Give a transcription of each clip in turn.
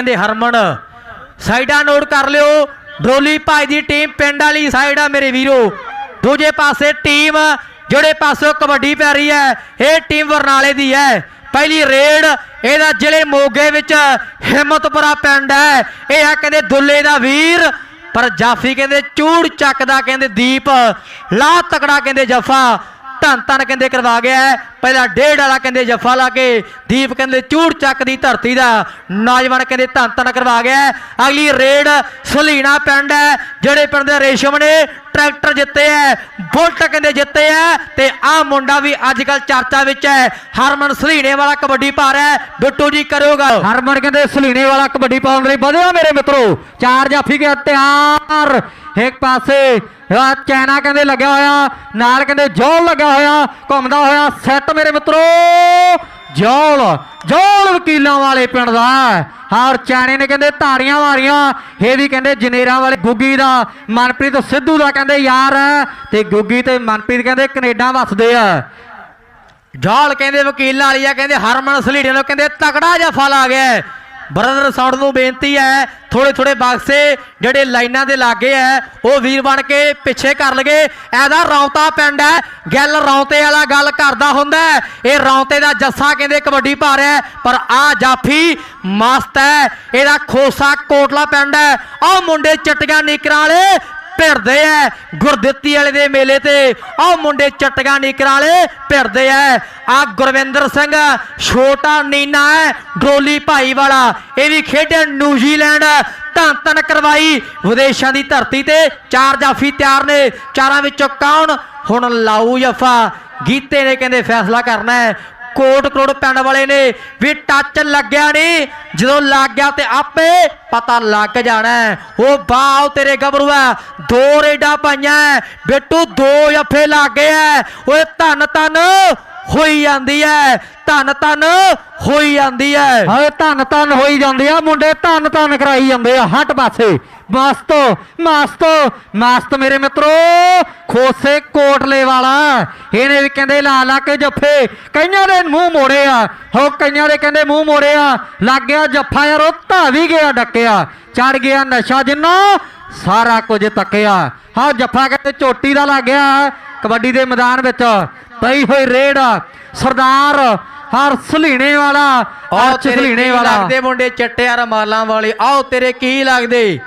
ਕਹਿੰਦੇ, ਹਰਮਨ, ਸਾਈਡਾਂ ਨੋਟ ਕਰ ਲਿਓ। ਡਰੋਲੀ ਭਾਈ ਦੀ ਟੀਮ ਪਿੰਡ ਵਾਲੀ ਸਾਈਡ ਆ ਮੇਰੇ ਵੀਰੋ। ਦੂਜੇ ਪਾਸੇ ਟੀਮ, ਜਿਹੜੇ ਪਾਸੇ ਕਬੱਡੀ ਪੈ ਰਹੀ ਹੈ, ਇਹ ਟੀਮ ਬਰਨਾਲੇ ਦੀ ਹੈ। ਪਹਿਲੀ ਰੇਡ, ਇਹਦਾ ਜ਼ਿਲ੍ਹੇ ਮੋਗੇ ਵਿੱਚ ਹਿੰਮਤਪੁਰਾ ਪਿੰਡ ਹੈ। ਇਹ ਆ ਕਹਿੰਦੇ ਦੁੱਲੇ ਦਾ ਵੀਰ, ਪਰ ਜਾਫੀ ਕਹਿੰਦੇ ਚੂੜ ਚੱਕਦਾ ਕਹਿੰਦੇ ਦੀਪ ਲਾ ਤਕੜਾ ਕਹਿੰਦੇ ਜਫਾ। ਧੰਨ ਧੰਨ ਕਹਿੰਦੇ ਕਰਵਾ ਗਿਆ ਹੈ। ਪਹਿਲਾ ਡੇਢ ਵਾਲਾ ਕਹਿੰਦੇ ਜੱਫਾ ਲਾ ਕੇ, ਦੀਪ ਕਹਿੰਦੇ ਚੂੜ ਚੱਕ ਦੀ ਧਰਤੀ ਦਾ। ਨੌਜਵਾਨ ਕਹਿੰਦੇ ਧੰਨ ਧੰਨ ਕਰਵਾ ਗਿਆ ਅਗਲੀ ਰੇਡ ਸੁਲੀਣਾ ਪਿੰਡ ਹੈ। ਜਿਹੜੇ ਪਿੰਡ ਦੇ ਰੇਸ਼ਮ ਨੇ ਟਰੈਕਟਰ ਜਿੱਤੇ ਹੈ ਬੁਲਟ ਕਹਿੰਦੇ ਜਿੱਤੇ ਹੈ ਤੇ ਆਹ ਮੁੰਡਾ ਵੀ ਅੱਜ ਕੱਲ ਚਰਚਾ ਵਿੱਚ ਹੈ ਹਰਮਨ ਸਲੀਣੇ ਵਾਲਾ ਕਬੱਡੀ ਪਾ ਰਿਹਾ ਹੈ ਬਿੱਟੂ ਜੀ ਕਰੋਗਾ ਹਰਮਨ ਕਹਿੰਦੇ ਸਲੀਣੇ ਵਾਲਾ ਕਬੱਡੀ ਪਾਉਣ ਲਈ ਵਧਿਆ ਮੇਰੇ ਮਿੱਤਰੋ। ਚਾਰ ਜਾਫੀ ਗਿਆ ਤਿਆਰ। ਇੱਕ ਪਾਸੇ ਚੈਨਾ ਕਹਿੰਦੇ ਲੱਗਿਆ ਹੋਇਆ, ਨਾਲ ਕਹਿੰਦੇ ਜੋਲ ਲੱਗਾ ਹੋਇਆ, ਘੁੰਮਦਾ ਹੋਇਆ ਸੈੱਟ ਮੇਰੇ ਮਿੱਤਰੋ। ਜੌਲ, ਜੋਲ ਵਕੀਲਾਂ ਵਾਲੇ ਪਿੰਡ ਦਾ। ਹਰ ਚੈਣੇ ਨੇ ਕਹਿੰਦੇ ਤਾੜੀਆਂ ਮਾਰੀਆਂ ਇਹ ਵੀ ਕਹਿੰਦੇ ਜਨੇਰਾਂ ਵਾਲੇ ਗੁੱਗੀ ਦਾ, ਮਨਪ੍ਰੀਤ ਸਿੱਧੂ ਦਾ ਕਹਿੰਦੇ ਯਾਰ ਤੇ ਗੁੱਗੀ ਤੇ ਮਨਪ੍ਰੀਤ ਕਹਿੰਦੇ ਕੈਨੇਡਾ ਵੱਸਦੇ ਆ। ਜੌਲ ਕਹਿੰਦੇ ਵਕੀਲ ਵਾਲੀ ਆ ਕਹਿੰਦੇ ਹਰਮਨ ਸਲੀੜੇ ਨੂੰ ਕਹਿੰਦੇ ਤਕੜਾ ਜਫਾ ਲਾ ਗਿਆ। ਬ੍ਰਦਰ ਸਾਊਂਡ ਨੂੰ ਬੇਨਤੀ ਹੈ ਥੋੜੇ ਥੋੜੇ ਬਾਕਸੇ ਜਿਹੜੇ ਲਾਈਨਾਂ ਦੇ ਲਾਗੇ ਹੈ, ਉਹ ਵੀਰ ਬਣ ਕੇ ਪਿੱਛੇ ਕਰ ਲਗੇ। ਐਦਾ ਰੌਂਤਾ ਪਿੰਡ ਹੈ, ਗੱਲ ਰੌਂਤੇ ਵਾਲਾ ਗੱਲ ਕਰਦਾ ਹੁੰਦਾ ਇਹ ਰੌਂਤੇ ਦਾ ਜੱਸਾ ਕਹਿੰਦੇ ਕਬੱਡੀ ਪਾ ਰਿਹਾ ਪਰ ਆ ਜਾਫੀ ਮਸਤ ਹੈ। ਇਹਦਾ ਖੋਸਾ ਕੋਟਲਾ ਪਿੰਡ ਹੈ। ਆਹ ਮੁੰਡੇ ਚਟੀਆਂ ਨੀਕਰਾਂ ਵਾਲੇ ਭਿੜਦੇ ਐ, ਗੁਰਦਿੱਤੀ ਵਾਲੇ ਦੇ ਮੇਲੇ ਤੇ। ਆਹ ਮੁੰਡੇ ਚਟਗਾ ਨਿਕਰਾਂ ਭਿੜਦੇ ਐ। ਆ ਗੁਰਵਿੰਦਰ ਸਿੰਘ, ਛੋਟਾ ਨੀਨਾ ਹੈ ਡਰੋਲੀ ਭਾਈ ਵਾਲਾ। ਇਹ ਵੀ ਖੇਡਿਆ ਨਿਊਜ਼ੀਲੈਂਡ, ਧੰਨ ਧੰਨ ਕਰਵਾਈ। ਵਿਦੇਸ਼ਾਂ ਦੀ ਧਰਤੀ ਤੇ ਚਾਰ ਜਾਫੀ ਤਿਆਰ ਨੇ, ਚਾਰਾਂ ਵਿੱਚੋਂ ਕੌਣ? ਹੁਣ ਲਾਊ ਜਫਾ। ਗੀਤੇ ਨੇ ਕਹਿੰਦੇ ਫੈਸਲਾ ਕਰਨਾ ਹੈ ਕੋਟ ਕਰੋੜ ਪਿੰਡ ਵਾਲੇ ਨੇ, ਵੀ ਟੱਚ ਲੱਗਿਆ ਨਹੀਂ। ਜਦੋਂ ਲੱਗ ਗਿਆ ਤੇ ਆਪੇ ਪਤਾ ਲੱਗ ਜਾਣਾ ਹੈ। ਉਹ ਬਾਹ ਤੇਰੇ ਗੱਭਰੂਆ ਦੋ ਰੇਡਾਂ ਪਾਈਆਂ ਹੈ। ਬਿੱਟੂ ਦੋ ਜੱਫੇ ਲੱਗ ਗਏ ਐ ਓਏ ਧੰਨ ਧੰਨ ਹੋਈ ਜਾਂਦੀ ਐ ਧੰਨ ਧੰਨ ਹੋਈ ਜਾਂਦੀ ਐ ਹਾਏ, ਧੰਨ ਧੰਨ ਹੋਈ ਜਾਂਦੇ ਆ। ਮੁੰਡੇ ਧੰਨ ਧੰਨ ਕਰਾਈ ਜਾਂਦੇ ਆ, ਹਟ ਪਾਸੇ। ਮਸਤ ਮਸਤ ਮਸਤ ਮੇਰੇ ਮਿੱਤਰੋ ਖੋਸੇ ਕੋਟਲੇ ਵਾਲਾ। ਇਹਨੇ ਵੀ ਕਹਿੰਦੇ ਲਾ ਲਾ ਕੇ ਜੱਫੇ। ਕਈਆਂ ਦੇ ਮੂੰਹ ਮੋੜੇ ਆ। ਹੋ ਕਈਆਂ ਦੇ ਕਹਿੰਦੇ ਮੂੰਹ ਮੋੜੇ ਆ। ਲੱਗ ਗਿਆ ਜੱਫਾ ਯਾਰ ਉਹ ਧਾ ਵੀ ਗਿਆ ਡੱਕਿਆ। ਚੜ ਗਿਆ ਨਸ਼ਾ ਜਿੰਨਾ ਸਾਰਾ ਕੁਝ ਤੱਕਿਆ। ਹਾਂ ਜੱਫਾ ਕਹਿੰਦੇ ਚੋਟੀ ਦਾ ਲੱਗ ਗਿਆ ਕਬੱਡੀ ਦੇ ਮੈਦਾਨ ਵਿੱਚ। ਪਈ ਹੋਈ ਰੇਡ ਸਰਦਾਰ ਹਰ ਸਲੀਣੇ ਵਾਲਾ ਤੇਰੇ ਸਲੀਣੇ ਵਾਲਾ। ਲੱਗਦੇ ਮੁੰਡੇ ਚਿੱਟੇ ਰਮਾਲਾਂ ਵਾਲੇ। ਆਓ ਤੇਰੇ ਕੀ ਲੱਗਦੇ?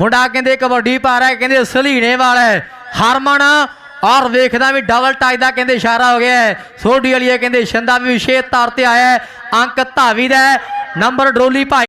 ਮੁੰਡਾ ਕਹਿੰਦੇ ਕਬੱਡੀ ਪਾ ਰਿਹਾ ਕਹਿੰਦੇ ਸਲੀਣੇ ਵਾਲਾ ਹੈ। ਹਰਮਨ ਔਰ ਵੇਖਦਾ ਵੀ ਡਬਲ ਟੱਚ ਦਾ ਕਹਿੰਦੇ ਇਸ਼ਾਰਾ ਹੋ ਗਿਆ ਹੈ। ਸੋਢੀ ਵਾਲੀਏ ਕਹਿੰਦੇ ਛੰਦਾ ਵੀ ਵਿਸ਼ੇਸ਼ ਤੌਰ ਤੇ ਆਇਆ ਅੰਕ ਧਾਵੀ ਦਾ ਨੰਬਰ ਡੋਲੀ ਭਾਈ